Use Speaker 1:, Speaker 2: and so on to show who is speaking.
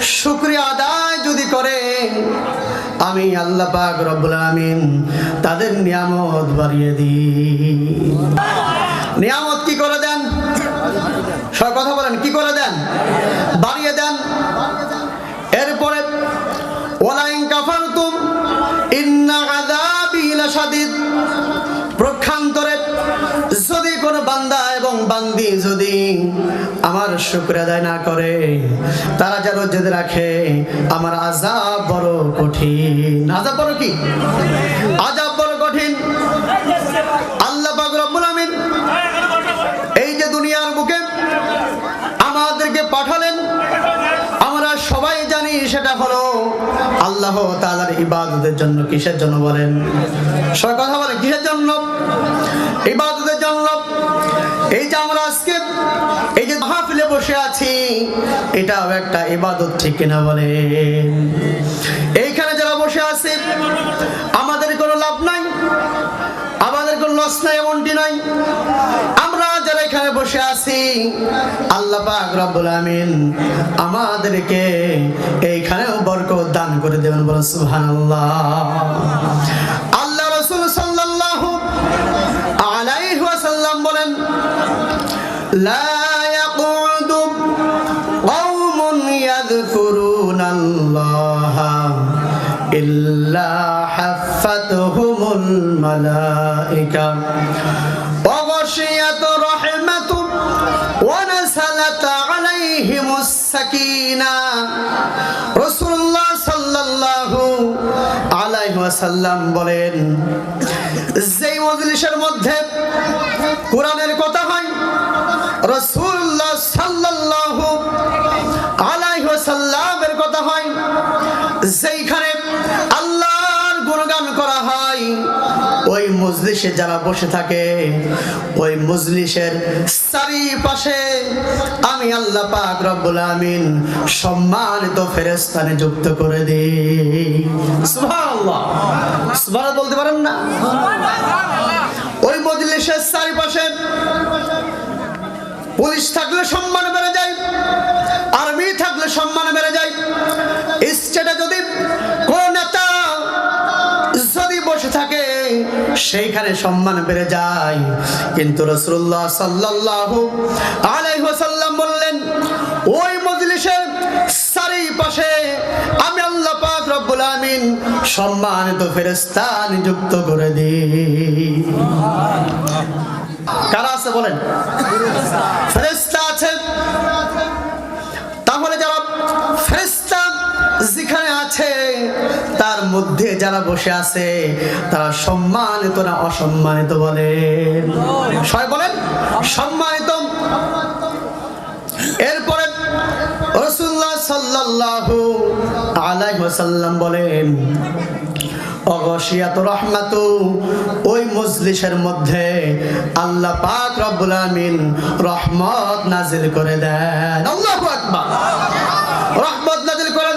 Speaker 1: শুকরিয়া আদায় যদি করে, আমি আল্লাহ পাক রব্বুল আলামিন তাদের নিয়ামত বাড়িয়ে দিই। নিয়ামত কি করে দেন? সব কথা বলেন, কি করে বান্দি যদি আমার শুক্র আদায় না করে, তারা যেন যদি রাখে, আমার আজাব বড় কঠিন। আজাব বড় কি? আজাব বড় কঠিন। আল্লাহ রব্বুল আমিন এই যে দুনিয়ার বুকে আমাদেরকে পাঠালেন, আমরা সবাই জানি সেটা হলো আল্লাহ তাআলার ইবাদতের জন্য কিসের জন্য বলেন? সবাই কথা বলেন, কিসের জন্য? এই যে আমরা আজকে, এই যে মাহফিলে বসে আছি, এটাও একটা ইবাদত, ঠিক কিনা বলেন? এইখানে যারা বসে আছে, আমাদের কোনো লাভ নাই, আমাদের কোনো লস নাই, এমনটি নাই আমরা যারা এখানে বসে আছি, আল্লাহ পাক রব্বুল আমিন আমাদেরকে এইখানেও বরকত দান করে দেবেন বলেন, সুবহানাল্লাহ। লা ইয়াকুদু কওমুন ইয়াযকুরুনাল্লাহা إلا حفتهم الملائكة وغشيت رحمة ونزلت عليهم السكينة رسول الله صلى الله عليه وسلم বলেন যেই মজলিসের মধ্যে কোরআনের কথা হয় রসুল্লাহ সাল্লাল্লাহু আলাইহি ওয়াসাল্লামের কথা হয়, যেইখানে আল্লাহর গুণগান করা হয়, ওই মজলিসে যারা বসে থাকে, ওই মজলিসের চারিপাশে আমি আল্লাহ পাক রব্বুল আমিন সম্মানিত ফেরেস্তানে যুক্ত করে দিই। সুবহানাল্লাহ। সুবহানাল্লাহ বলতে পারেন না? ওই মজলিসের চারিপাশে পুলিশ থাকলে সম্মান বেড়ে যায়, আর্মি থাকলে সম্মান বেড়ে যায়। স্টেটে যদি যদি বসে থাকে, সেইখানে সম্মান বেড়ে যায়। কিন্তু রসুল্লাহ সাল্লাল্লাহু আলাইহি ওয়াসাল্লাম বললেন, ওই মজলিসের চারিপাশে আমি আল্লাহ পাক রব্বুল আমিন সম্মানিত ফেরেশতা নিযুক্ত করে দিই। কারা আছে বলেন? ফেরেশতা আছে? তাহলে যারা ফেরেশতা যেখানে আছে, তার মধ্যে যারা বসে আছে, তারা সম্মানিত না অসম্মানিত বলেন সবাই বলেন, সম্মানিত। এরপরে রসুল্লাহ সাল্লাল্লাহু আলাইহি ওয়াসাল্লাম বলেন অগসিয়াত রহমাতু, ওই মজলিসের মধ্যে আল্লাহ পাক রব্বুল আমিন রহমত নাজিল করে দেন। আল্লাহু আকবার। রহমত নাজিল করে